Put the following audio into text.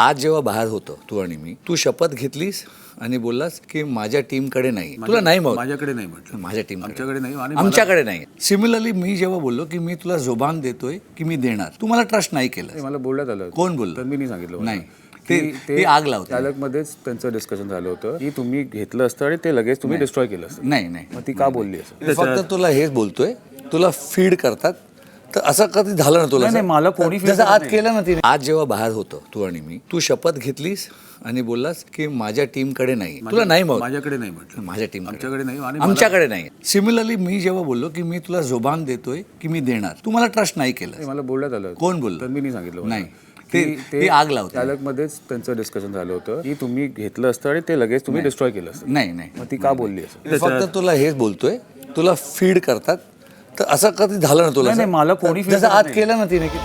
आज जेव्हा बाहेर होतो तू आणि मी तू शपथ घेतलीस आणि बोललास की माझ्या टीमकडे नाही. तुला नाही मग माझ्याकडे नाही म्हटलं. माझ्या टीम आमच्याकडे नाही आणि आमच्याकडे नाही. सिमिलरली मी जेव्हा बोललो की मी तुला जुबान देतोय की मी देणार तू मला ट्रस्ट नाही केलं मला बोलण्यात आलं. कोण बोललं? तर मी नाही सांगितलं नाही. ते- ती आग लावते. चालकमध्येच त्यांचं डिस्कशन झालं होतं की तुम्ही घेतलं असतं आणि ते लगेच तुम्ही डिस्ट्रॉय केलं असतं. नाही नाही. मग ती का बोलली असं? फक्त तुला हेच बोलतोय तुला फीड करतात तर असं कधी झालं ना तुला नाही, नाही, मला कोणी feed जसं करत आज नाही. केलं ना तिने. आज जेव्हा बाहेर होतो तू आणि मी तू शपथ घेतलीस आणि बोललास की माझ्या टीमकडे नाही. तुला नाही मग माझ्याकडे नाही म्हटलं. माझ्या टीम आमच्याकडे नाही आणि आमच्याकडे नाही. सिमिलरली मी जेव्हा बोललो की मी तुला जुबान देतोय की मी देणार. तू मला ट्रस्ट नाही केलं मला बोलण्यात आलं होतं. कोण बोललं? मी नाही सांगितलं. नाही. की ते- ती आग लावते. चालकमध्येच त्यांचं डिस्कशन झालं होतं की तुम्ही घेतलं असतं आणि ते लगेच तुम्ही डिस्ट्रॉय केलं असतं. नाही नाही. मग ती का बोलली असं? मी फक्त तुला हेच बोलतोय. तुला फीड करतात. तर असं कधी झालं ना तुला नाही, नाही, मला कोणी जसं करत आज नाही. केलं ना तिने की